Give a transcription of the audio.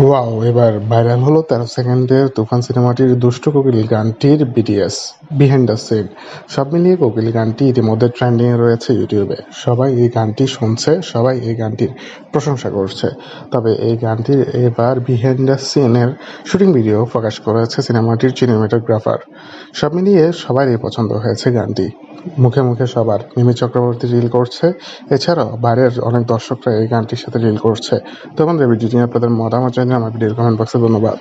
Wow এবার viral হলো তেরো সেকেন্ডের তুফান সিনেমাটির দুষ্ট কোকিল গানটির বিটিএস বিহাইন্ড দ্য সিন সব মিলিয়ে কোকিল গানটি ইতিমধ্যে ট্রেন্ডিং এ রয়েছে ইউটিউবে সবাই এই গানটি শুনছে, সবাই এই গানটির প্রশংসা করছে। তবে এই গানটির এবার বিহাইন্ড দ্য সিনের শুটিং ভিডিও প্রকাশ করেছে সিনেমাটির সিনেমাটোগ্রাফার সব মিলিয়ে সবারই পছন্দ হয়েছে গানটি। মুখে মুখে সবার মিমি চক্রবর্তী রিল করছে। এছাড়াও বাইরের অনেক দর্শকরা এই গানটির সাথে রিল করছে। তখন ভিডিওটি আপনাদের মতামত জানিয়ে আমার ভিডিওর কমেন্ট বক্সে ধন্যবাদ।